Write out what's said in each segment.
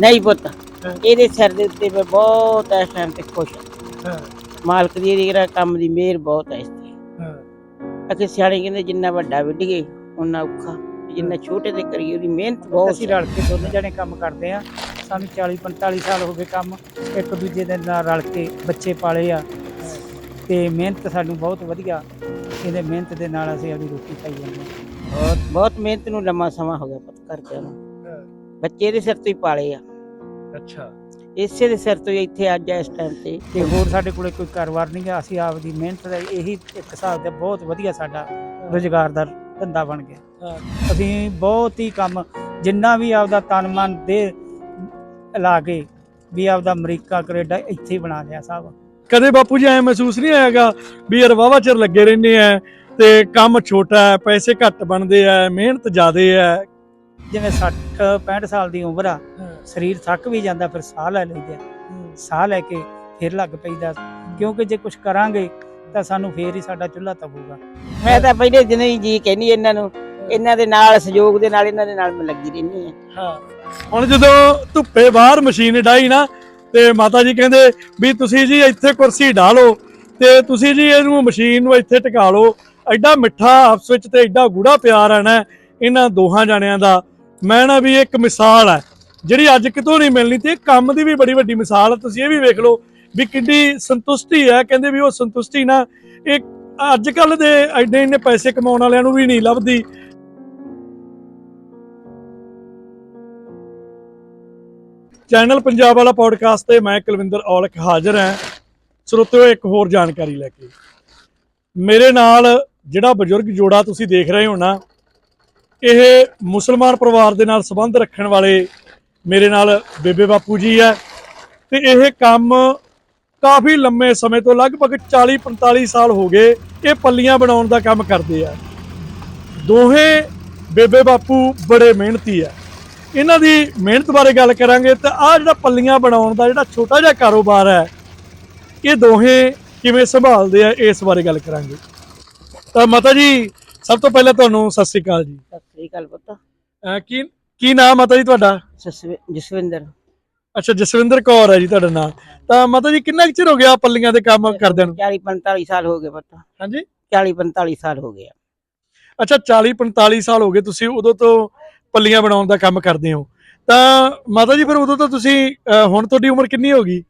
ਨਹੀਂ ਪੁੱਤ। ਇਹਦੇ ਸਿਰ ਦੇ ਉੱਤੇ ਮੈਂ ਬਹੁਤ ਇਸ ਟਾਈਮ ਤੇ ਖੁਸ਼ ਹਾਂ। ਹਾਂ। ਮਾਲਕ ਦੀ ਇਹਦੀ ਕੰਮ ਦੀ ਮਿਹਰ ਬਹੁਤ ਹੈ ਇਸ ਤੇ। ਹਾਂ। ਅਕੇ ਸਿਆਣੇ ਕਹਿੰਦੇ ਜਿੰਨਾ ਵੱਡਾ ਵਿੱਢੀਏ ਉਨਾ ਔਖਾ। ਜਿੰਨਾ ਛੋਟੇ ਤੇ ਕਰੀਏ ਉਹਦੀ ਮਿਹਨਤ ਬਹੁਤ ਅਸੀਂ ਰਲ ਕੇ ਦੋਨੇ ਜਣੇ ਕੰਮ ਕਰਦੇ ਆ ਸਾਨੂੰ 40 45 ਸਾਲ ਹੋ ਗਏ ਕੰਮ ਇੱਕ ਦੂਜੇ ਦੇ ਨਾਲ ਰਲ ਕੇ ਬੱਚੇ ਪਾਲੇ ਆ। ਤੇ ਮਿਹਨਤ ਸਾਨੂੰ ਬਹੁਤ ਵਧੀਆ। ਇਹਦੇ ਮਿਹਨਤ ਦੇ ਨਾਲ ਅਸੀਂ ਆਪਣੀ ਰੋਟੀ ਖਾਈ ਜਾਂਦੇ ਹਾਂ। ਬਹੁਤ ਬਹੁਤ ਮਿਹਨਤ ਨੂੰ ਲੰਮਾ ਸਮਾਂ ਹੋ ਗਿਆ ਪੁੱਤ ਕਰਦਿਆਂ ਨੂੰ। ਬੱਚੇ ਦੇ ਸਿਰ ਤੋਂ ਹੀ ਪਾਲੇ ਆ। ਅੱਛਾ। ਇਸੇ ਦੇ ਸਿਰ ਤੋਂ ਹੀ ਇੱਥੇ ਅੱਜ ਇਸ ਟਾਈਮ ਤੇ। ਤੇ ਹੋਰ ਸਾਡੇ ਕੋਲੇ ਕੋਈ ਕਾਰੋਬਾਰ ਨਹੀਂ ਗਾ ਅਸੀਂ ਆਪਦੀ ਮਿਹਨਤ ਦਾ ਇਹੀ ਇੱਕ ਹਿਸਾਬ ਦਾ ਬਹੁਤ ਵਧੀਆ ਸਾਡਾ ਰੋਜ਼ਗਾਰ ਦਾ ਧੰਦਾ ਬਣ ਗਿਆ। ਅਸੀਂ ਬਹੁਤ ਹੀ ਕੰਮ ਜਿੰਨਾ ਵੀ ਆਪਦਾ ਤਨ ਮਨ ਦੇ ਲਾ ਕੇ ਵੀ ਆਪਦਾ ਅਮਰੀਕਾ ਕੈਨੇਡਾ ਇੱਥੇ ਹੀ ਬਣਾ ਲਿਆ ਸਭ। ਕਦੇ ਬਾਪੂ ਜੀ ਐ ਮਹਿਸੂਸ ਨਹੀਂ ਆਏਗਾ ਵੀ ਯਾਰ ਵਾਹਵਾ ਚਿਰ ਲੱਗੇ ਰਹਿੰਦੇ ਆ ਤੇ ਕੰਮ ਛੋਟਾ ਹੈ ਪੈਸੇ ਘੱਟ ਬਣਦੇ ਆ ਮਿਹਨਤ ਜ਼ਿਆਦੇ ਹੈ ਜਿਵੇਂ 60 65 ਸਾਲ ਦੀ ਉਮਰ ਆ ਸਰੀਰ ਥੱਕ ਵੀ ਜਾਂਦਾ ਫਿਰ ਸਾਹ ਲੈ ਲਈਦਾ ਸਾਹ ਲੈ ਕੇ ਫਿਰ ਲੱਗ ਪਈਦਾ। ਕਿਉਂਕਿ ਜੇ ਕੁਝ ਕਰਾਂਗੇ ਤਾਂ ਸਾਨੂੰ ਫੇਰ ਹੀ ਸਾਡਾ ਚੁੱਲ੍ਹਾ ਤਪੂਗਾ। ਮੈਂ ਤਾਂ ਪਹਿਲੇ ਦਿਨੋਂ ਹੀ ਜੀ ਕਹਿੰਦੀ ਇਹਨਾਂ ਨੂੰ ਇਹਨਾਂ ਦੇ ਨਾਲ ਸਹਿਯੋਗ ਦੇ ਨਾਲ ਇਹਨਾਂ ਦੇ ਨਾਲ ਮੈਂ ਲੱਗੀ ਰਹਿੰਦੀ ਹਾਂ। ਹਾਂ। ਹੁਣ ਜਦੋਂ ਧੁੱਪੇ ਬਾਹਰ ਮਸ਼ੀਨ ਡਾਈ ਨਾ ਤੇ ਮਾਤਾ ਜੀ ਕਹਿੰਦੇ ਵੀ ਤੁਸੀਂ ਜੀ ਇੱਥੇ ਕੁਰਸੀ ਢਾਲੋ ਤੇ ਤੁਸੀਂ ਜੀ ਇਹਨੂੰ ਮਸ਼ੀਨ ਨੂੰ ਇੱਥੇ ਟਿਕਾ ਲਓ। ਐਡਾ ਮਿੱਠਾ ਆਪਸ ਵਿੱਚ ਤੇ ਐਡਾ ਗੂੜਾ ਪਿਆਰ ਹੈ ਨਾ ਇਹਨਾਂ ਦੋਹਾਂ ਜਾਣਿਆਂ ਦਾ। ਮੈਂ ਨਾ ਵੀ ਇੱਕ ਮਿਸਾਲ ਹੈ ਜਿਹੜੀ ਅੱਜ ਕਿਤੋਂ ਨਹੀਂ ਮਿਲਣੀ ਤੇ ਇਹ ਕੰਮ ਦੀ ਵੀ ਬੜੀ ਵੱਡੀ ਮਿਸਾਲ ਹੈ ਤੁਸੀਂ ਇਹ ਵੀ ਵੇਖ ਲਓ ਵੀ ਕਿੰਨੀ ਸੰਤੁਸ਼ਟੀ ਹੈ ਕਹਿੰਦੇ ਵੀ ਉਹ ਸੰਤੁਸ਼ਟੀ ਨਾ, ਇਹ ਅੱਜ ਕੱਲ ਦੇ ਐਡੇ ਇੰਨੇ ਪੈਸੇ ਕਮਾਉਣ ਵਾਲਿਆਂ ਨੂੰ ਵੀ ਨਹੀਂ ਲੱਭਦੀ। ਚੈਨਲ ਪੰਜਾਬ ਵਾਲਾ ਪੋਡਕਾਸਟ ਤੇ ਮੈਂ ਕੁਲਵਿੰਦਰ ਔਲਖ ਹਾਜ਼ਰ ਹਾਂ। ਸਰੋਤਿਓ, ਇੱਕ ਹੋਰ ਜਾਣਕਾਰੀ ਲੈ ਕੇ। ਮੇਰੇ ਨਾਲ ਜਿਹੜਾ ਬਜ਼ੁਰਗ ਜੋੜਾ ਤੁਸੀਂ ਦੇਖ ਰਹੇ ਹੋ ਨਾ ਇਹ ਮੁਸਲਮਾਨ ਪਰਿਵਾਰ ਦੇ ਨਾਲ ਸੰਬੰਧ ਰੱਖਣ ਵਾਲੇ ਮੇਰੇ ਨਾਲ ਬੇਬੇ ਬਾਪੂ ਜੀ ਹੈ ਤੇ ਇਹ ਕੰਮ ਕਾਫੀ ਲੰਮੇ ਸਮੇਂ ਤੋਂ ਲਗਭਗ 40 45 ਸਾਲ ਹੋ ਗਏ ਇਹ ਪੱਲੀਆਂ ਬਣਾਉਣ ਦਾ ਕੰਮ ਕਰਦੇ ਆ। ਦੋਹੇ ਬੇਬੇ ਬਾਪੂ ਬੜੇ ਮਿਹਨਤੀ ਆ। ਇਹਨਾਂ ਦੀ ਮਿਹਨਤ ਬਾਰੇ ਗੱਲ ਕਰਾਂਗੇ ਤਾਂ ਆ ਜਿਹੜਾ ਪੱਲੀਆਂ ਬਣਾਉਣ ਦਾ ਜਿਹੜਾ ਛੋਟਾ ਜਿਹਾ ਕਾਰੋਬਾਰ ਹੈ, ਇਹ ਦੋਹੇ ਕਿਵੇਂ ਸੰਭਾਲਦੇ ਆ, ਇਸ ਬਾਰੇ ਗੱਲ ਕਰਾਂਗੇ। ਤਾਂ ਮਾਤਾ ਜੀ ਸਭ ਤੋਂ ਪਹਿਲਾਂ ਤੁਹਾਨੂੰ ਸਤਿ ਸ੍ਰੀ ਅਕਾਲ ਜੀ। ਸਤਿ ਸ੍ਰੀ ਅਕਾਲ ਪੁੱਤ। ਅਹ ਕੀ ਕੀ ਨਾਮ ਮਾਤਾ ਜੀ ਤੁਹਾਡਾ? ਜਸਵਿ- ਜਸਵਿੰਦਰ। ਅੱਛਾ ਜਸਵਿੰਦਰ ਕੌਰ ਹੈ ਜੀ ਤੁਹਾਡਾ ਨਾਮ। ਤਾਂ ਮਾਤਾ ਜੀ ਕਿੰਨਾ ਕੁ ਚਿਰ ਹੋ ਗਿਆ ਪੱਲੀਆਂ ਦੇ ਕੰਮ ਕਰਦਿਆਂ ਨੂੰ? 40 45 ਸਾਲ ਹੋ ਗਏ ਪੁੱਤ। ਹਾਂਜੀ? 40 45 ਸਾਲ ਹੋ ਗਏ ਆ। ਅੱਛਾ 40 45 ਸਾਲ ਹੋ ਗਏ ਤੁਸੀਂ ਉਦੋਂ ਤੋਂ ਪੱਲੀਆਂ ਬਣਾਉਣ ਦਾ ਕੰਮ ਕਰਦੇ ਹੋ। ਤਾਂ ਮਾਤਾ ਜੀ ਫਿਰ ਉਦੋਂ ਤੋਂ ਤੁਸੀਂ ਅਹ, ਹੁਣ ਤੁਹਾਡੀ ਉਮਰ ਕਿੰਨੀ ਹੋ ਗਈ?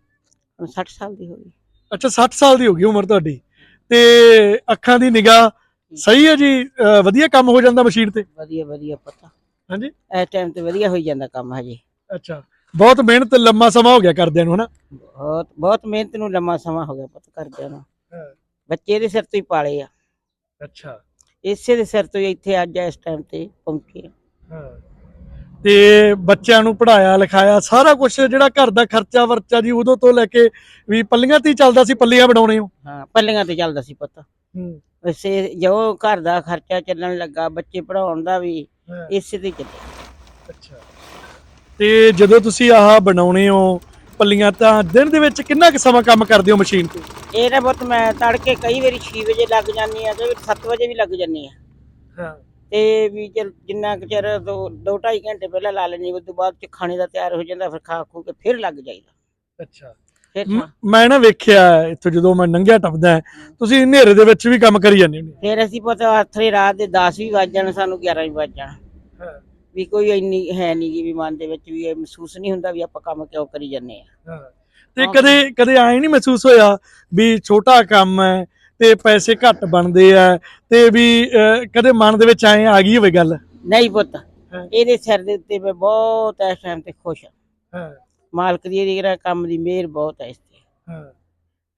ਹੁਣ 60 ਸਾਲ ਦੀ ਹੋ ਗਈ। ਅੱਛਾ 60 ਸਾਲ ਦੀ ਹੋ ਗਈ ਉਮਰ ਤੁਹਾਡੀ। ਤੇ ਅੱਖਾਂ ਦੀ ਨਿਗਾਹ ਸਹੀ ਹੈ ਜੀ ਅਹ, ਵਧੀਆ ਕੰਮ ਹੋ ਜਾਂਦਾ ਮਸ਼ੀਨ ਤੇ? ਵਧੀਆ ਵਧੀਆ ਪੁੱਤ। ਹਾਂਜੀ? ਇਸ ਟਾਈਮ ਤੇ ਵਧੀਆ ਹੋਈ ਜਾਂਦਾ ਕੰਮ ਹਜੇ। ਅੱਛਾ। ਬਹੁਤ ਮਿਹਨਤ ਲੰਮਾ ਸਮਾਂ ਹੋ ਗਿਆ ਕਰਦਿਆਂ ਨੂੰ ਹਨਾ? ਬਹੁਤ ਬਹੁਤ ਮਿਹਨਤ ਨੂੰ ਲੰਮਾ ਸਮਾਂ ਹੋ ਗਿਆ ਪੁੱਤ ਕਰਦਿਆਂ ਨੂੰ। ਬੱਚੇ ਦੇ ਸਿਰ ਤੋਂ ਹੀ ਪਾਲੇ ਆ। ਅੱਛਾ। ਇਸੇ ਦੇ ਸਿਰ ਤੋਂ ਹੀ ਇੱਥੇ ਅੱਜ ਇਸ ਟਾਈਮ ਤੇ ਪਹੁੰਚੇ ਆ। ਹਾਂ। ਤੇ ਬੱਚਿਆਂ ਨੂੰ ਪੜਾਇਆ ਲਿਖਾਇਆ ਸਾਰਾ ਕੁਝ ਜਿਹੜਾ ਘਰ ਦਾ ਖਰਚਾ ਵਰਚਾ ਜੀ ਉਦੋਂ ਤੋਂ ਲੈ ਕੇ ਵੀ ਪੱਲੀਆਂ ਤੇ ਹੀ ਚੱਲਦਾ ਸੀ ਪੱਲੀਆਂ ਬਣਾਉਣੇ ਹੋ ਹਾਂ ਪੱਲੀਆਂ ਤੇ ਚੱਲਦਾ ਸੀ ਪੁੱਤ। ਵੈਸੇ ਜੋ ਘਰ ਦਾ ਖਰਚਾ ਚੱਲਣ ਲੱਗਾ ਬੱਚੇ ਪੜਾਉਣ ਦਾ ਵੀ ਇਸੇ ਤੇ ਚੱਲੇ ਅੱਛਾ। ਤੇ ਜਦੋਂ ਤੁਸੀਂ ਆਹ ਬਣਾਉਣੇ ਹੋ ਪੱਲੀਆਂ ਤਾਂ ਦਿਨ ਦੇ ਵਿੱਚ ਕਿੰਨਾ ਕੁ ਸਮਾਂ ਕੰਮ ਕਰਦੇ ਹੋ ਮਸ਼ੀਨ ਤੇ? ਇਹ ਨਾ ਪੁੱਤ ਮੈਂ ਤੜਕੇ ਕਈ ਵਾਰੀ 6 ਵਜੇ ਲੱਗ ਜਾਂਦੀ ਆ ਤੇ 7 ਵਜੇ ਵੀ ਲੱਗ ਜਾਂਦੀ ਆ ਹਾਂ। ਤੇ ਵੀ ਜਿੰਨਾ ਕੁ ਚਿਰ ਦੋ ਦੋ ਢਾਈ ਘੰਟੇ ਪਹਿਲਾਂ ਲਾ ਲੈਣੀ ਉਸ ਤੋਂ ਬਾਅਦ ਚ ਖਾਣੇ ਦਾ ਤਿਆਰ ਹੋ ਜਾਂਦਾ ਫਿਰ ਖਾ ਖੂ ਕੇ ਫਿਰ ਲੱਗ ਜਾਈਦਾ। ਅੱਛਾ। ਫਿਰ ਮ- ਮੈਂ ਨਾ ਵੇਖਿਆ ਇੱਥੋਂ ਜਦੋਂ ਮੈਂ ਨੰਗਿਆ ਟੱਪਦਾ ਤੁਸੀਂ ਹਨੇਰੇ ਦੇ ਵਿੱਚ ਵੀ ਕੰਮ ਕਰੀ ਜਾਂਦੇ ਹੋ। ਫਿਰ ਅਸੀਂ ਪਤਾ ਆਥਰੇ ਰਾਤ ਦੇ 10 ਵੀ ਵੱਜ ਜਾਣ ਸਾਨੂੰ 11 ਵੀ ਵੱਜ ਜਾਣ। ਵੀ ਕੋਈ ਇੰਨੀ ਹੈ ਨਹੀਂ ਗੀ ਵੀ ਮਨ ਦੇ ਵਿੱਚ ਵੀ ਇਹ ਮਹਿਸੂਸ ਨਹੀਂ ਹੁੰਦਾ ਵੀ ਆਪਾਂ ਕੰਮ ਕਿਉਂ ਕਰੀ ਜਾਂਦੇ ਆ ਤੇ ਕਦੇ ਕਦੇ ਐਂ ਨਹੀਂ ਮਹਿਸੂਸ ਹੋਇਆ ਵੀ ਛੋਟਾ ਕੰਮ ਹੈ ਤੇ ਪੈਸੇ ਘੱਟ ਬਣਦੇ ਆ ਤੇ ਵੀ ਅਹ, ਕਦੇ ਮਨ ਦੇ ਵਿੱਚ ਐਂ ਆ ਗਈ ਹੋਵੇ ਗੱਲ? ਨਹੀਂ ਪੁੱਤ। ਹਾਂ। ਇਹਦੇ ਸਿਰ ਦੇ ਉੱਤੇ ਮੈਂ ਬਹੁਤ ਇਸ ਟਾਈਮ ਤੇ ਖੁਸ਼ ਹਾਂ। ਹਾਂ। ਮਾਲਕ ਦੀ ਜਿਹੜਾ ਕੰਮ ਦੀ ਮਿਹਰ ਬਹੁਤ ਹੈ ਇਸ ਤੇ। ਹਾਂ।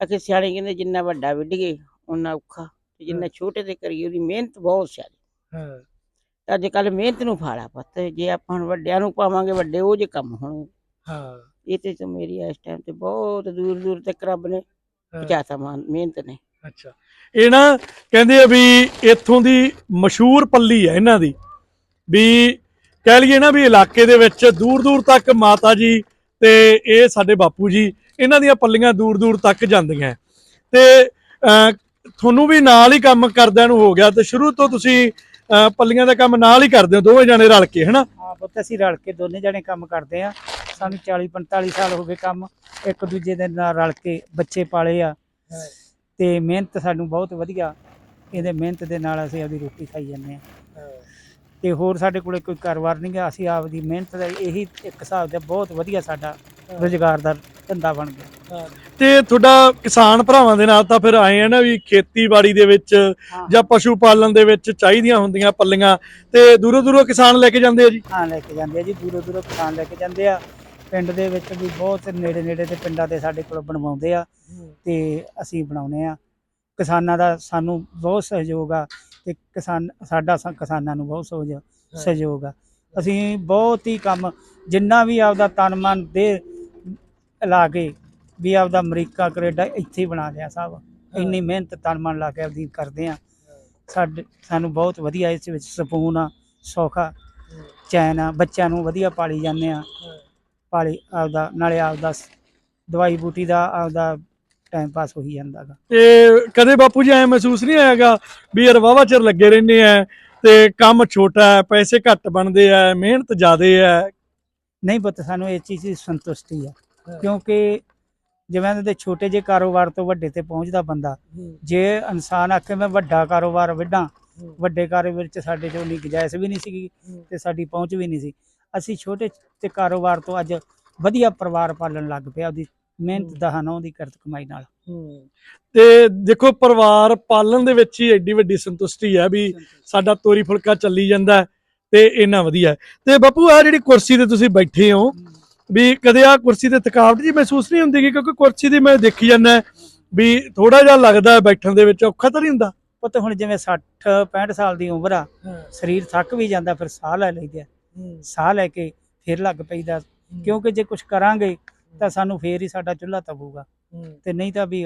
ਅਕੇ ਸਿਆਣੇ ਕਹਿੰਦੇ ਜਿੰਨਾ ਵੱਡਾ ਵਿੱਢੀਏ ਉਨਾ ਔਖਾ। ਤੇ ਜਿੰਨਾ ਛੋਟੇ ਤੇ ਕਰੀਏ ਉਹਦੀ ਮਿਹਨਤ ਬਹੁਤ ਸਿਆਣੀ। ਹਾਂ। ਅੱਜ ਕੱਲ ਮਿਹਨਤ ਨੂੰ ਫਾਲਾ ਪੁੱਤ ਜੇ ਆਪਾਂ ਹੁਣ ਵੱਡਿਆਂ ਨੂੰ ਪਾਵਾਂਗੇ ਵੱਡੇ ਉਹ ਜੇ ਕੰਮ ਹੋਣਗੇ। ਹਾਂ। ਇਹ ਤੇ ਤਾਂ ਮੇਰੀ ਇਸ ਟਾਈਮ ਤੇ ਬਹੁਤ ਦੂਰ ਦੂਰ ਤੱਕ ਰੱਬ ਨੇ। ਪਹੁੰਚਾਤਾ ਮਾਨ ਮਿਹਨਤ ਨੇ। ਅੱਛਾ। ਇਹ ਨਾ ਕਹਿੰਦੇ ਆ ਵੀ ਇੱਥੋਂ ਦੀ ਮਸ਼ਹੂਰ ਪੱਲੀ ਹੈ ਇਹਨਾਂ ਦੀ। ਵੀ ਕਹਿ ਲਈਏ ਨਾ ਵੀ ਇਲਾਕੇ ਦੇ ਵਿੱਚ ਦੂਰ ਦੂਰ ਤੱਕ ਮਾਤਾ ਜੀ ਤੇ ਇਹ ਸਾਡੇ ਬਾਪੂ ਜੀ ਇਹਨਾਂ ਦੀਆਂ ਪੱਲੀਆਂ ਦੂਰ ਦੂਰ ਤੱਕ ਜਾਂਦੀਆਂ। ਤੇ ਤੁਹਾਨੂੰ ਵੀ ਨਾਲ ਹੀ ਕੰਮ ਕਰਦਿਆਂ ਨੂੰ ਹੋ ਗਿਆ ਤੇ ਸ਼ੁਰੂ ਤੋਂ ਤੁਸੀਂ ਪੱਲੀਆਂ ਦਾ ਕੰਮ ਨਾਲ ਹੀ ਕਰਦੇ ਹੋ ਦੋਵੇਂ ਜਣੇ ਰਲ ਕੇ ਹਨਾ? ਹਾਂ ਪੁੱਤ ਅਸੀਂ ਰਲ ਕੇ ਦੋਨੇ ਜਣੇ ਕੰਮ ਕਰਦੇ ਆ ਸਾਨੂੰ 40 45 ਸਾਲ ਹੋ ਗਏ ਕੰਮ ਇੱਕ ਦੂਜੇ ਦੇ ਨਾਲ ਰਲ ਕੇ ਬੱਚੇ ਪਾਲੇ ਆ। ਤੇ ਮਿਹਨਤ ਸਾਨੂੰ ਬਹੁਤ ਵਧੀਆ ਇਹਦੇ ਮਿਹਨਤ ਦੇ ਨਾਲ ਅਸੀਂ ਆਪਦੀ ਰੋਟੀ ਖਾਈ ਜਾਂਦੇ ਆ ਤੇ ਹੋਰ ਸਾਡੇ ਕੋਲੇ ਕੋਈ ਕਾਰੋਬਾਰ ਨਹੀਂ ਗਾ। ਅਸੀਂ ਆਪਦੀ ਮਿਹਨਤ ਦਾ ਇਹੀ ਇੱਕ ਹਿਸਾਬ ਦਾ ਬਹੁਤ ਵਧੀਆ ਸਾਡਾ ਰੁਜ਼ਗਾਰ ਦਾ ਧੰਦਾ ਬਣ ਗਿਆ। ਤੇ ਤੁਹਾਡਾ ਕਿਸਾਨ ਭਰਾਵਾਂ ਦੇ ਨਾਲ ਤਾਂ ਫਿਰ ਆਏ ਆ ਨਾ ਵੀ ਖੇਤੀਬਾੜੀ ਦੇ ਵਿੱਚ ਜਾਂ ਪਸ਼ੂ ਪਾਲਣ ਦੇ ਵਿੱਚ ਚਾਹੀਦੀਆਂ ਹੁੰਦੀਆਂ ਪੱਲੀਆਂ। ਤੇ ਦੂਰੋਂ ਦੂਰੋਂ ਕਿਸਾਨ ਲੈ ਕੇ ਜਾਂਦੇ ਆ ਜੀ? ਹਾਂ ਲੈ ਕੇ ਜਾਂਦੇ ਆ ਜੀ। ਦੂਰੋਂ ਦੂਰੋਂ ਕਿਸਾਨ ਲੈ ਕੇ ਜਾਂਦੇ ਆ। ਪਿੰਡ ਦੇ ਵਿੱਚ ਵੀ ਬਹੁਤ ਨੇੜੇ ਨੇੜੇ ਦੇ ਪਿੰਡਾਂ ਦੇ ਸਾਡੇ ਕੋਲ ਬਣਵਾਉਂਦੇ ਆ। ਤੇ ਅਸੀਂ ਬਣਾਉਨੇ ਆ। ਕਿਸਾਨਾਂ ਦਾ ਸਾਨੂੰ ਬਹੁਤ ਸਹਿਯੋਗ ਆ। ਤੇ ਕਿਸਾਨ ਸਾਡਾ ਸ- ਕਿਸਾਨਾਂ ਨੂੰ ਬਹੁਤ ਸਹਿਯੋਗ ਸਹਿਯੋਗ ਆ। ਅਸੀਂ ਬਹੁਤ ਹੀ ਕੰਮ ਜਿੰਨਾ ਵੀ ਆਪਦਾ ਤਨ ਮਨ ਦੇ ਲਾ ਕੇ ਵੀ ਆਪਦਾ ਅਮਰੀਕਾ ਕੈਨੇਡਾ ਇੱਥੇ ਹੀ ਬਣਾ ਲਿਆ ਸਭ। ਇੰਨੀ ਮਿਹਨਤ ਤਨ ਮਨ ਲਾ ਕੇ ਆਪਦੀ ਕਰਦੇ ਆ। ਸਾਡੇ ਸਾਨੂੰ ਬਹੁਤ ਵਧੀਆ ਇਸ ਵਿੱਚ ਸਕੂਨ ਆ ਸੌਖਾ ਚੈਨ ਆ ਬੱਚਿਆਂ ਨੂੰ ਵਧੀਆ ਪਾਲੀ ਜਾਂਦੇ ਆ। ਪਾਲੀ ਆਪਦਾ ਨਾਲੇ ਆਪਦਾ ਸ- ਦਵਾਈ ਬੂਟੀ ਦਾ ਆਪਦਾ ਟਾਈਮ ਪਾਸ ਹੋਈ ਜਾਂਦਾ ਗਾ। ਤੇ ਕਦੇ ਬਾਪੂ ਜੀ ਐ ਮਹਿਸੂਸ ਨਹੀਂ ਹੋਇਆਗਾ ਵੀ ਯਾਰ ਵਾਵਾ ਚਿਰ ਲੱਗੇ ਰਹਿੰਦੇ ਆ ਤੇ ਕੰਮ ਛੋਟਾ ਹੈ ਪੈਸੇ ਘੱਟ ਬਣਦੇ ਆ ਮਿਹਨਤ ਜ਼ਿਆਦੇ ਹੈ ਨਹੀਂ ਪੁੱਤ ਸਾਨੂੰ ਇਹ ਚੀਜ਼ ਦੀ ਸੰਤੁਸ਼ਟੀ ਆ ਕਿਉਂਕਿ ਜਿਵੇਂ ਦੇ ਛੋਟੇ ਜਿਹੇ ਕਾਰੋਬਾਰ ਤੋਂ ਵੱਡੇ ਤੇ ਪਹੁੰਚਦਾ ਬੰਦਾ ਜੇ ਇਨਸਾਨ ਆਖੇ ਮੈਂ ਵੱਡਾ ਕਾਰੋਬਾਰ ਵਿੱਢਾਂ ਵੱਡੇ ਕਾਰੋਬਾਰ ਚ ਸਾਡੇ ਚੋਂ ਨਹੀਂ ਗੁੰਜਾਇਸ਼ ਵੀ ਨਹੀਂ ਸੀਗੀ ਤੇ ਸਾਡੀ ਪਹੁੰਚ ਵੀ ਨਹੀਂ ਸੀ। ਅਸੀਂ ਛੋਟੇ ਤੇ ਕਾਰੋਬਾਰ ਤੋਂ ਅੱਜ ਵਧੀਆ ਪਰਿਵਾਰ ਪਾਲਣ ਲੱਗ ਪਿਆ ਉਹਦੀ ਮਿਹਨਤ ਦਾ ਹਨਾ ਉਹਦੀ ਕਿਰਤ ਕਮਾਈ ਨਾਲ। ਤੇ ਦੇਖੋ ਪਰਿਵਾਰ ਪਾਲਣ ਦੇ ਵਿੱਚ ਹੀ ਐਡੀ ਵੱਡੀ ਸੰਤੁਸ਼ਟੀ ਹੈ ਵੀ ਸਾਡਾ ਤੋਰੀ ਫੁਲਕਾ ਚੱਲੀ ਜਾਂਦਾ ਤੇ ਇੰਨਾ ਵਧੀਆ। ਤੇ ਬਾਪੂ ਆ ਜਿਹੜੀ ਕੁਰਸੀ ਤੇ ਤੁਸੀਂ ਬੈਠੇ ਹੋ ਵੀ ਕਦੇ ਆ ਕੁਰਸੀ ਤੇ ਥਕਾਵਟ ਜੀ ਮਹਿਸੂਸ ਨਹੀਂ ਹੁੰਦੀ? ਕਿਉਂਕਿ ਕੁਰਸੀ ਦੀ ਮੈਂ ਦੇਖੀ ਜਾਂਦਾ ਵੀ ਥੋੜਾ ਜਿਹਾ ਲੱਗਦਾ ਹੈ ਬੈਠਣ ਦੇ ਵਿੱਚ ਔਖਾ ਤਾਂ ਨਹੀਂ ਹੁੰਦਾ? ਪੁੱਤ ਹੁਣ ਜਿਵੇਂ 60 65 ਸਾਲ ਦੀ ਉਮਰ ਆ ਸਰੀਰ ਥੱਕ ਵੀ ਜਾਂਦਾ ਫਿਰ ਸਾਹ ਲੈ ਲਈਦਾ ਸਾਹ ਲੈ ਕੇ ਫਿਰ ਲੱਗ ਪਈਦਾ। ਕਿਉਂਕਿ ਜੇ ਕੁਝ ਕਰਾਂਗੇ ਤਾਂ ਸਾਨੂੰ ਫੇਰ ਹੀ ਸਾਡਾ ਚੁੱਲ੍ਹਾ ਤਪੂਗਾ। ਤੇ ਨਹੀਂ ਤਾਂ ਵੀ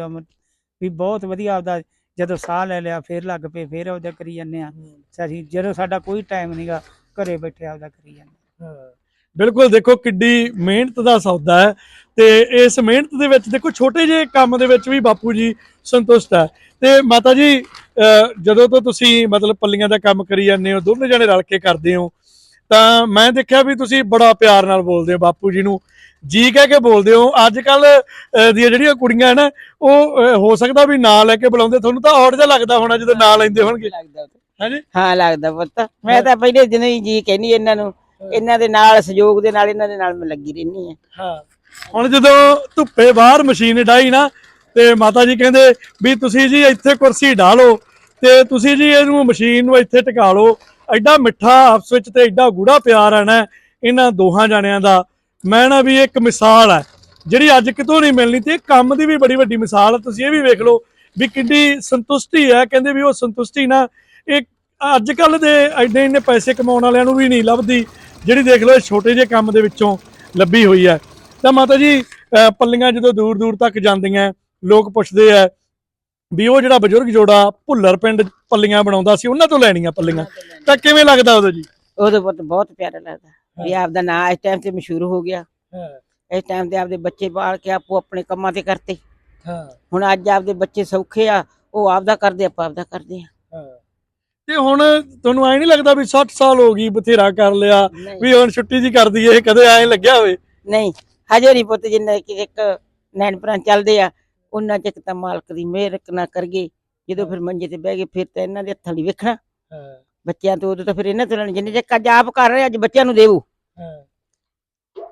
ਵੀ ਬਹੁਤ ਵਧੀਆ ਆਪਦਾ ਜਦੋਂ ਸਾਹ ਲੈ ਲਿਆ ਫੇਰ ਲੱਗ ਪਏ ਫੇਰ ਉਹਦਾ ਕਰੀ ਜਾਂਦੇ ਆ ਅਸੀਂ ਜਦੋਂ ਸਾਡਾ ਕੋਈ ਟਾਈਮ ਨਹੀਂਗਾ ਘਰੇ ਬੈਠੇ ਆਪਦਾ ਕਰੀ ਜਾਂਦੇ ਬਿਲਕੁਲ ਦੇਖੋ ਕਿੱਡੀ ਮਿਹਨਤ ਦਾ ਸੌਦਾ ਹੈ। ਤੇ ਇਸ ਮਿਹਨਤ ਦੇ ਵਿੱਚ ਦੇਖੋ ਛੋਟੇ ਜਿਹੇ ਕੰਮ ਦੇ ਵਿੱਚ ਵੀ ਬਾਪੂ ਜੀ ਸੰਤੁਸ਼ਟ ਹੈ। ਤੇ ਮਾਤਾ ਜੀ ਜਦੋਂ ਤੋਂ ਤੁਸੀਂ ਮਤਲਬ ਪੱਲੀਆਂ ਦਾ ਕੰਮ ਕਰੀ ਜਾਂਦੇ ਹੋ ਦੋਨੇ ਜਣੇ ਰਲ ਕੇ ਕਰਦੇ ਹੋ ਤਾਂ ਮੈਂ ਦੇਖਿਆ ਵੀ ਤੁਸੀਂ ਬੜਾ ਪਿਆਰ ਨਾਲ ਬੋਲਦੇ ਹੋ ਬਾਪੂ ਜੀ ਨੂੰ। ਜੀ ਕਹਿ ਕੇ ਬੋਲਦੇ ਹੋ। ਅੱਜ ਕੱਲ ਦੀਆਂ ਜਿਹੜੀਆਂ ਕੁੜੀਆਂ ਹੈ ਨਾ ਉਹ ਹੋ ਸਕਦਾ ਵੀ ਨਾਂ ਲੈ ਕੇ ਬੁਲਾਉਂਦੇ। ਤੁਹਾਨੂੰ ਤਾਂ ਔੜ ਜਿਹਾ ਲੱਗਦਾ ਹੋਣਾ ਜਦੋਂ ਨਾਂ ਲੈਂਦੇ ਹੋਣਗੇ। ਹਾਂਜੀ? ਹਾਂ ਲੱਗਦਾ ਪੁੱਤ। ਮੈਂ ਤਾਂ ਪਹਿਲੇ ਦਿਨ ਹੀ ਜੀ ਕਹਿੰਦੀ ਇਹਨਾਂ ਨੂੰ ਇਹਨਾਂ ਦੇ ਨਾਲ ਸਹਿਯੋਗ ਦੇ ਨਾਲ ਇਹਨਾਂ ਦੇ ਨਾਲ ਮੈਂ ਲੱਗੀ ਰਹਿੰਦੀ ਆ ਹਾਂ। ਹੁਣ ਜਦੋਂ ਧੁੱਪੇ ਬਾਹਰ ਮਸ਼ੀਨ ਡਾਈ ਨਾ ਤੇ ਮਾਤਾ ਜੀ ਕਹਿੰਦੇ ਵੀ ਤੁਸੀਂ ਜੀ ਇੱਥੇ ਕੁਰਸੀ ਢਾਲੋ ਤੇ ਤੁਸੀਂ ਜੀ ਇਹਨੂੰ ਮਸ਼ੀਨ ਨੂੰ ਇੱਥੇ ਟਿਕਾ ਲਓ। ਐਡਾ ਮਿੱਠਾ ਆਪਸ ਵਿੱਚ ਤੇ ਐਡਾ ਗੂੜਾ ਪਿਆਰ ਹੈ ਨਾ ਇਹਨਾਂ ਦੋਹਾਂ ਜਾਣਿਆਂ ਦਾ। ਮੈਂ ਨਾ ਵੀ ਇੱਕ ਮਿਸਾਲ ਹੈ, ਜਿਹੜੀ ਅੱਜ ਕਿਤੋਂ ਨਹੀਂ ਮਿਲਣੀ ਤੇ ਇਹ ਕੰਮ ਦੀ ਵੀ ਬੜੀ ਵੱਡੀ ਮਿਸਾਲ ਹੈ। ਤੁਸੀਂ ਇਹ ਵੀ ਵੇਖ ਲਓ ਵੀ ਕਿੰਨੀ ਸੰਤੁਸ਼ਟੀ ਹੈ। ਕਹਿੰਦੇ ਵੀ ਉਹ ਸੰਤੁਸ਼ਟੀ ਨਾ, ਇਹ ਅੱਜ ਕੱਲ ਦੇ ਐਡੇ ਇੰਨੇ ਪੈਸੇ ਕਮਾਉਣ ਵਾਲਿਆਂ ਨੂੰ ਵੀ ਨਹੀਂ ਲੱਭਦੀ, ਜਿਹੜੀ ਦੇਖ ਲਓ ਛੋਟੇ ਜਿਹੇ ਕੰਮ ਦੇ ਵਿੱਚੋਂ ਲੱਭੀ ਹੋਈ ਹੈ। ਤਾਂ ਮਾਤਾ ਜੀ ਪੱਲੀਆਂ ਜਦੋਂ ਦੂਰ ਦੂਰ ਤੱਕ ਜਾਂਦੀਆਂ, ਲੋਕ ਪੁੱਛਦੇ ਆ ਵੀ ਉਹ ਜਿਹੜਾ ਬਜ਼ੁਰਗ ਜੋੜਾ ਭੁੱਲਰ ਪਿੰਡ ਪੱਲੀਆਂ ਬਣਾਉਂਦਾ ਸੀ ਉਹਨਾਂ ਤੋਂ ਲੈਣੀਆਂ ਪੱਲੀਆਂ। ਤਾਂ ਕਿਵੇਂ ਲੱਗਦਾ ਉਦੋਂ ਜੀ? ਉਹਦੇ ਪੁੱਤ ਬਹੁਤ ਪਿਆਰਾ ਲੱਗਦਾ। ਵੀ ਆਪਦਾ ਨਾਂ ਇਸ ਟਾਈਮ ਤੇ ਮਸ਼ਹੂਰ ਹੋ ਗਿਆ। ਇਸ ਟਾਈਮ ਤੇ ਆਪਦੇ ਬੱਚੇ ਪਾਲ ਕੇ ਆਪੋ ਆਪਣੇ ਕੰਮਾਂ ਤੇ ਕਰਤੇ। ਹਾਂ। ਹੁਣ ਅੱਜ ਆਪਦੇ ਬੱਚੇ ਸੌਖੇ ਆ ਉਹ ਆਪਦਾ ਕਰਦੇ ਆਪਾਂ ਆਪਦਾ ਕਰਦੇ ਆ। ਤੇ ਹੁਣ ਤੁਹਾਨੂੰ ਐ ਨਹੀਂ ਲੱਗਦਾ ਵੀ 60 ਸਾਲ ਹੋ ਗਈ ਬਥੇਰਾ ਕਰ ਲਿਆ ਵੀ ਹੁਣ ਛੁੱਟੀ ਜੀ ਕਰ ਦਈਏ ਕਦੇ ਐ ਲੱਗਿਆ ਹੋਵੇ? ਨਹੀਂ। ਹਜੇ ਨਹੀਂ ਪੁੱਤ ਜਿੰਨਾ ਇੱਕ ਨੈਣ ਪ੍ਰਾਂ ਚੱਲਦੇ ਆ ਉਹਨਾਂ ਚ ਇੱਕ ਤਾਂ ਮਾਲਕ ਦੀ ਮਿਹਰ ਨਾ ਕਰਗੇ ਜਦੋਂ ਫਿਰ ਮੰਜੇ ਤੇ ਬਹਿ ਗਏ ਫਿਰ ਤਾਂ ਇਹਨਾਂ ਦੇ ਹੱਥਾਂ ਦੀ ਵੇਖਣਾ। ਬੱਚਿਆਂ ਤੋਂ ਉਦੋਂ ਤਾਂ ਫਿਰ ਇਹਨਾਂ ਤੋਂ ਲੈਣ ਜਿੰਨੇ ਜੇ ਅੱਜ ਆਪ ਕਰ ਰਹੇ ਅੱਜ ਬੱਚਿਆਂ ਨੂੰ ਦੇਵੋ।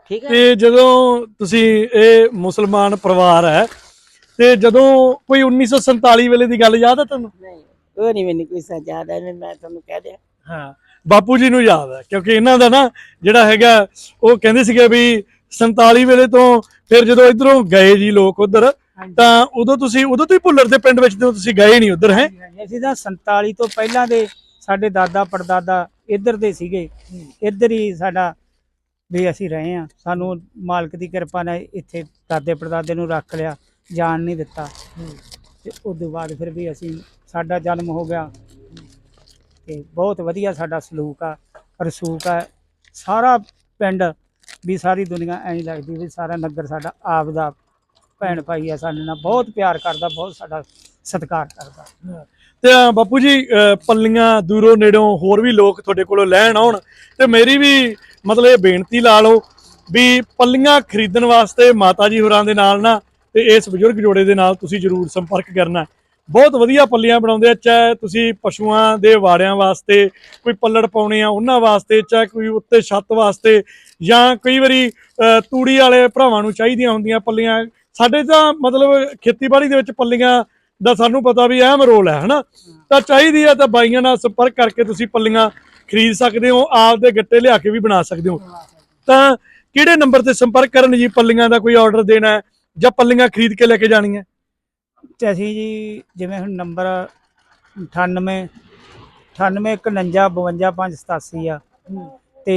ਠੀਕ ਹੈ ਤੇ ਜਦੋਂ ਤੁਸੀਂ ਇਹ ਮੁਸਲਮਾਨ ਪਰਿਵਾਰ ਹੈ ਤੇ ਜਦੋਂ ਕੋਈ 1947 ਵੇਲੇ ਦੀ ਗੱਲ ਯਾਦ ਹੈ ਤੁਹਾਨੂੰ? ਨਹੀਂ ਉਹ ਨਹੀਂ ਮੈਨੂੰ ਕੋਈ ਸਾ ਯਾਦ ਹੈ ਮੈਂ ਤੁਹਾਨੂੰ ਕਹਿ ਦਿਆਂ। ਹਾਂ ਬਾਪੂ ਜੀ ਨੂੰ ਯਾਦ ਹੈ ਕਿਉਂਕਿ ਇਹਨਾਂ ਦਾ ਨਾ ਜਿਹੜਾ ਹੈਗਾ ਉਹ ਕਹਿੰਦੇ ਸੀਗੇ ਵੀ 47 ਵੇਲੇ ਤੋਂ ਫਿਰ ਜਦੋਂ ਇਧਰੋਂ ਗਏ ਜੀ ਲੋਕ ਉਧਰ ਤਾਂ ਉਦੋਂ ਤੁਸੀਂ ਉਦੋਂ ਤੋਂ ਹੀ ਭੁੱਲਰ ਦੇ ਪਿੰਡ ਵਿੱਚ ਜਦੋਂ ਤੁਸੀਂ ਗਏ ਨਹੀਂ ਉਧਰ ਹੈ? ਅਸੀਂ ਤਾਂ 47 ਤੋਂ ਪਹਿਲਾਂ ਦੇ ਸਾਡੇ ਦਾਦਾ ਪੜਦਾਦਾ ਇੱਧਰ ਦੇ ਸੀਗੇ। ਇੱਧਰ ਹੀ ਸਾਡਾ ਵੀ ਅਸੀਂ ਰਹੇ ਆ ਸਾਨੂੰ ਮਾਲਕ ਦੀ ਕਿਰਪਾ ਨਾਲ ਇੱਥੇ ਦਾਦੇ ਪੜਦਾਦੇ ਨੂੰ ਰੱਖ ਲਿਆ ਜਾਣ ਨਹੀਂ ਦਿੱਤਾ। ਤੇ ਉਸ ਤੋਂ ਬਾਅਦ ਫਿਰ ਵੀ ਅਸੀਂ ਸਾਡਾ ਜਨਮ ਹੋ ਗਿਆ। ਤੇ ਬਹੁਤ ਵਧੀਆ ਸਾਡਾ ਸਲੂਕ ਆ ਰਸੂਕ ਆ। ਸਾਰਾ ਪਿੰਡ ਵੀ ਸਾਰੀ ਦੁਨੀਆ ਐਂ ਲੱਗਦੀ ਵੀ ਸਾਰਾ ਨਗਰ ਸਾਡਾ ਆਪ ਦਾ ਭੈਣ ਭਾਈ ਆ ਸਾਡੇ ਨਾਲ, ਬਹੁਤ ਪਿਆਰ ਕਰਦਾ, ਬਹੁਤ ਸਾਡਾ ਸਤਿਕਾਰ ਕਰਦਾ। ਤੇ ਬਾਪੂ ਜੀ ਪੱਲੀਆਂ ਦੂਰੋਂ ਨੇੜੋਂ ਹੋਰ ਵੀ ਲੋਕ ਤੁਹਾਡੇ ਕੋਲੋਂ ਲੈਣ ਆਉਣ ਤੇ ਮੇਰੀ ਵੀ ਮਤਲਬ ਇਹ ਬੇਨਤੀ ਲਾ ਲਓ ਵੀ ਪੱਲੀਆਂ ਖਰੀਦਣ ਵਾਸਤੇ ਮਾਤਾ ਜੀ ਹੋਰਾਂ ਦੇ ਨਾਲ ਨਾ ਤੇ ਇਸ ਬਜ਼ੁਰਗ ਜੋੜੇ ਦੇ ਨਾਲ ਤੁਸੀਂ ਜਰੂਰ ਸੰਪਰਕ ਕਰਨਾ। ਬਹੁਤ ਵਧੀਆ ਪੱਲੀਆਂ ਬਣਾਉਂਦੇ ਆ, ਚਾਹੇ ਤੁਸੀਂ ਪਸ਼ੂਆਂ ਦੇ ਵਾੜਿਆਂ ਵਾਸਤੇ ਕੋਈ ਪੱਲੜ ਪਾਉਣੇ ਆ ਉਹਨਾਂ ਵਾਸਤੇ, ਚਾਹੇ ਕੋਈ ਉੱਤੇ ਛੱਤ ਵਾਸਤੇ ਜਾਂ ਕਈ ਵਾਰੀ ਤੂੜੀ ਵਾਲੇ ਭਰਾਵਾਂ ਨੂੰ ਚਾਹੀਦੀਆਂ ਹੁੰਦੀਆਂ ਪੱਲੀਆਂ ਸਾਡੇ ਤਾਂ ਮਤਲਬ ਖੇਤੀਬਾੜੀ ਦੇ ਵਿੱਚ ਪੱਲੀਆਂ ਦਾ ਸਾਨੂੰ ਪਤਾ ਵੀ ਅਹਿਮ ਰੋਲ ਹੈ, ਹਨਾ? ਤਾਂ ਚਾਹੀਦੀ ਹੈ ਤਾਂ ਬਾਈਆਂ ਨਾਲ ਸੰਪਰਕ ਕਰਕੇ ਤੁਸੀਂ ਪੱਲੀਆਂ ਖਰੀਦ ਸਕਦੇ ਹੋ ਆਪ ਦੇ ਗੱਟੇ ਲਿਆ ਕੇ ਵੀ ਬਣਾ ਸਕਦੇ ਹੋ। ਤਾਂ ਕਿਹੜੇ ਨੰਬਰ ਤੇ ਸੰਪਰਕ ਕਰਨ ਜੀ ਪੱਲੀਆਂ ਦਾ ਕੋਈ ਆਰਡਰ ਦੇਣਾ ਹੈ ਜਾਂ ਪੱਲੀਆਂ ਖਰੀਦ ਕੇ ਲੈ ਕੇ ਜਾਣੀਆਂ? ਤੇ ਅਸੀਂ ਜੀ ਜਿਵੇਂ ਹੁਣ ਨੰਬਰ 98 98 51 52 587 ਆ, ਤੇ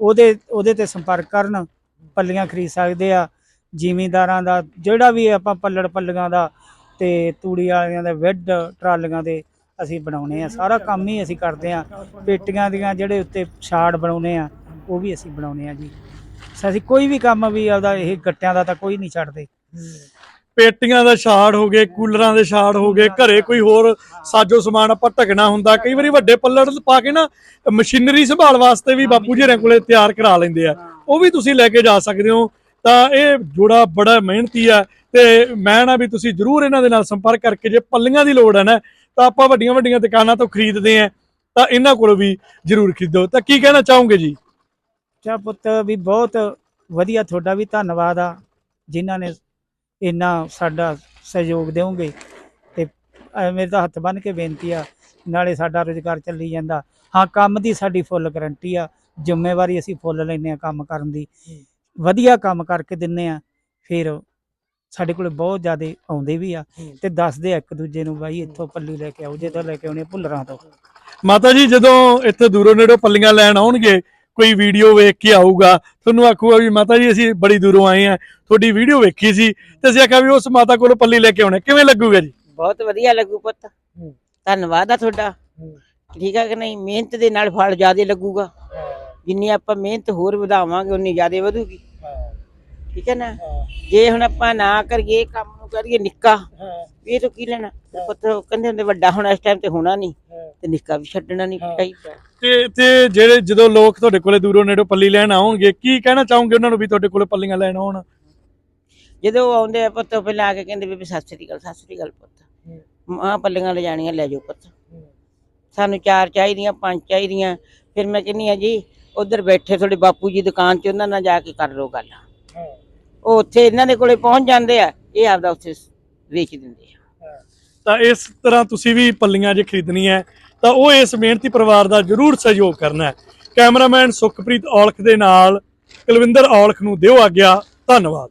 ਉਹਦੇ ਉਹਦੇ ਤੇ ਸੰਪਰਕ ਕਰਨ, ਪੱਲੀਆਂ ਖਰੀਦ ਸਕਦੇ ਆ ਜ਼ਿਮੀਂਦਾਰਾਂ ਦਾ, ਜਿਹੜਾ ਵੀ ਆਪਾਂ ਪੱਲੜ ਪੱਲੀਆਂ ਦਾ ਤੇ ਤੂੜੀ ਵਾਲਿਆਂ ਦੇ ਵਿੱਡ ਟਰਾਲੀਆਂ ਦੇ ਅਸੀਂ ਬਣਾਉਣੇ ਆ। ਸਾਰਾ ਕੰਮ ਹੀ ਅਸੀਂ ਕਰਦੇ ਆ। ਪੇਟੀਆਂ ਦੀਆਂ ਜਿਹੜੇ ਉੱਤੇ ਛਾੜ ਬਣਾਉਣੇ ਆ, ਉਹ ਵੀ ਅਸੀਂ ਬਣਾਉਣੇ ਆ ਜੀ। ਅਸੀਂ ਕੋਈ ਵੀ ਕੰਮ ਵੀ ਆਪਦਾ ਇਹ ਗੱਟਿਆਂ ਦਾ ਤਾਂ ਕੋਈ ਨਹੀਂ ਛੱਡਦੇ। ਪੇਟੀਆਂ ਦਾ ਛਾੜ ਹੋ ਗਏ, ਕੂਲਰਾਂ ਦੇ ਛਾੜ ਹੋ ਗਏ, ਘਰੇ ਕੋਈ ਹੋਰ ਸਾਜੋ ਸਮਾਨ ਆਪਾਂ ਢਕਣਾ ਹੁੰਦਾ, ਕਈ ਵਾਰੀ ਵੱਡੇ ਪੱਲੜ ਪਾ ਕੇ ਨਾ ਮਸ਼ੀਨਰੀ ਸੰਭਾਲ ਵਾਸਤੇ ਵੀ ਬਾਪੂ ਜੀ ਕੋਲੇ ਤਿਆਰ ਕਰਾ ਲੈਂਦੇ ਆ। ਉਹ ਵੀ ਤੁਸੀਂ ਲੈ ਕੇ ਜਾ ਸਕਦੇ ਹੋ। ਤਾਂ ਇਹ ਜੋੜਾ ਬੜਾ ਮਿਹਨਤੀ ਆ ਤੇ ਮੈਂ ਨਾ ਵੀ ਤੁਸੀਂ ਜਰੂਰ ਇਹਨਾਂ ਦੇ ਨਾਲ ਸੰਪਰਕ ਕਰਕੇ ਜੇ ਪੱਲੀਆਂ ਦੀ ਲੋੜ ਹੈ ਨਾ ਤਾਂ ਆਪਾਂ ਵੱਡੀਆਂ ਵੱਡੀਆਂ ਦੁਕਾਨਾਂ ਤੋਂ ਖਰੀਦਦੇ ਆ ਤਾਂ ਇਹਨਾਂ ਕੋਲੋਂ ਵੀ ਜਰੂਰ ਖਰੀਦੋ। ਤਾਂ ਕੀ ਕਹਿਣਾ ਚਾਹੋਗੇ ਜੀ? ਚਾ ਪੁੱਤ ਵੀ ਬਹੁਤ ਵਧੀਆ ਤੁਹਾਡਾ ਵੀ ਧੰਨਵਾਦ ਆ ਜਿਨ੍ਹਾਂ ਨੇ ਇੰਨਾ ਸਾਡਾ ਸਹਿਯੋਗ ਦਿਓਗੇ। ਤੇ ਮੇਰੇ ਤਾਂ ਹੱਥ ਬੰਨ ਕੇ ਬੇਨਤੀ ਆ ਨਾਲੇ ਸਾਡਾ ਰੁਜ਼ਗਾਰ ਚੱਲੀ ਜਾਂਦਾ। ਹਾਂ ਕੰਮ ਦੀ ਸਾਡੀ ਫੁੱਲ ਗਰੰਟੀ ਆ ਜ਼ਿੰਮੇਵਾਰੀ ਅਸੀਂ ਫੁੱਲ ਲੈਨੇ ਆ ਕੰਮ ਕਰਨ ਦੀ। ਵਧੀਆ ਕੰਮ ਕਰਕੇ ਦਿੰਨੇ ਆ ਫਿਰ ਸਾਡੇ ਕੋਲੇ ਬਹੁਤ ਜ਼ਿਆਦਾ ਆਉਂਦੇ ਵੀ ਆ ਤੇ ਦੱਸਦੇ ਆ ਇੱਕ ਦੂਜੇ ਨੂੰ ਬਾਈ ਇੱਥੋਂ ਪੱਲੀ ਲੈ ਕੇ ਆਓ ਜੇ ਤਾਂ ਲੈ ਕੇ ਆਉਣੇ ਭੁੱਲਰਾਂ ਤੋਂ। ਮਾਤਾ ਜੀ ਜਦੋਂ ਇੱਥੇ ਦੂਰੋਂ ਨੇੜੋਂ ਪੱਲੀਆਂ ਲੈਣ ਆਉਣਗੇ ਕੋਈ ਵੀਡੀਓ ਵੇਖ ਕੇ ਆਊਗਾ ਤੁਹਾਨੂੰ ਆਖੂਗਾ ਵੀ ਮਾਤਾ ਜੀ ਅਸੀਂ ਬੜੀ ਦੂਰੋਂ ਆਏ ਆ ਤੁਹਾਡੀ ਵੀਡੀਓ ਵੇਖੀ ਸੀ ਤੇ ਅਸੀਂ ਆਖਿਆ ਵੀ ਉਸ ਮਾਤਾ ਕੋਲੋਂ ਪੱਲੀ ਲੈ ਕੇ ਆਉਣੇ ਕਿਵੇਂ ਲੱਗੂਗਾ ਜੀ? ਬਹੁਤ ਵਧੀਆ ਲੱਗੂ ਪੁੱਤ। ਧੰਨਵਾਦ ਆ ਤੁਹਾਡਾ। ਠੀਕ ਹੈ ਕਿ ਨਹੀਂ? ਮਿਹਨਤ ਦੇ ਨਾਲ ਫਲ ਜ਼ਿਆਦਾ ਲੱਗੂਗਾ। ਜਿੰਨੀ ਆਪਾਂ ਮਿਹਨਤ ਹੋਰ ਵਧਾਵਾਂਗੇ ਉਨੀ ਜ਼ਿਆਦਾ ਵਧੂਗੀ। ਠੀਕ ਹੈ ਨਾ? ਜੇ ਹੁਣ ਆਪਾਂ ਨਾ ਕਰੀਏ ਇਹ ਕੰਮ ਨੂੰ ਕਰੀਏ ਨਿੱਕਾ ਇਹ ਤੋਂ ਕੀ ਲੈਣਾ? ਪੁੱਤ ਉਹ ਕਹਿੰਦੇ ਹੁੰਦੇ ਵੱਡਾ ਹੋਣਾ ਇਸ ਟਾਈਮ ਤੇ ਹੋਣਾ ਨਹੀਂ। ਤੇ ਨਿੱਕਾ ਵੀ ਛੱਡਣਾ ਨਹੀਂ ਚਾਹੀਦਾ ਤੇ ਤੇ ਜਿਹੜੇ ਜਦੋਂ ਲੋਕ ਤੁਹਾਡੇ ਕੋਲੇ ਦੂਰੋਂ ਨੇੜੋਂ ਪੱਲੀ ਲੈਣ ਆਉਣਗੇ ਕੀ ਕਹਿਣਾ ਚਾਹੋਗੇ ਉਹਨਾਂ ਨੂੰ ਵੀ ਤੁਹਾਡੇ ਕੋਲੇ ਪੱਲੀਆਂ ਲੈਣ ਆਉਣ? ਜਦੋਂ ਆਉਂਦੇ ਆ ਪੁੱਤ ਪਹਿਲਾਂ ਆ ਕੇ ਕਹਿੰਦੇ ਬੀਬੀ ਸਤਿ ਸ੍ਰੀ ਅਕਾਲ ਸਤਿ ਸ੍ਰੀ ਅਕਾਲ ਪੁੱਤ। ਮਾਂ ਪੱਲੀਆਂ ਲੈ ਜਾਣੀਆਂ ਲੈ ਜਾਓ ਪੁੱਤ। ਸਾਨੂੰ ਚਾਰ ਚਾਹੀਦੀਆਂ ਪੰਜ ਚਾਹੀਦੀਆਂ। ਫਿਰ ਮੈਂ ਕਹਿੰਨੀ ਆ ਜੀ ਉਧਰ ਬੈਠੇ ਤੁਹਾਡੇ ਬਾਪੂ ਜੀ ਦੁਕਾਨ 'ਚ ਉਹਨਾਂ ਨਾਲ ਜਾ ਕੇ ਕਰ ਲਓ ਗੱਲ। ਉਹ ਉੱਥੇ ਇਹਨਾਂ ਦੇ ਕੋਲੇ ਪਹੁੰਚ ਜਾਂਦੇ ਆ ਇਹ ਆਪਦਾ ਉੱਥੇ ਵੇਚ ਦਿੰਦੇ ਆ। ਤਾਂ ਇਸ ਤਰ੍ਹਾਂ ਤੁਸੀਂ ਵੀ ਪੱਲੀਆਂ ਜੇ ਖਰੀਦਣੀਆਂ ਹੈ, ਤਾਂ ਉਹ ਇਸ ਮਿਹਨਤੀ ਪਰਿਵਾਰ ਦਾ ਜਰੂਰ ਸਹਿਯੋਗ ਕਰਨਾ ਹੈ। ਕੈਮਰਾਮੈਨ ਸੁਖਪ੍ਰੀਤ ਔਲਖ ਦੇ ਨਾਲ ਕੁਲਵਿੰਦਰ ਔਲਖ ਨੂੰ ਦਿਓ ਆਗਿਆ ਧੰਨਵਾਦ।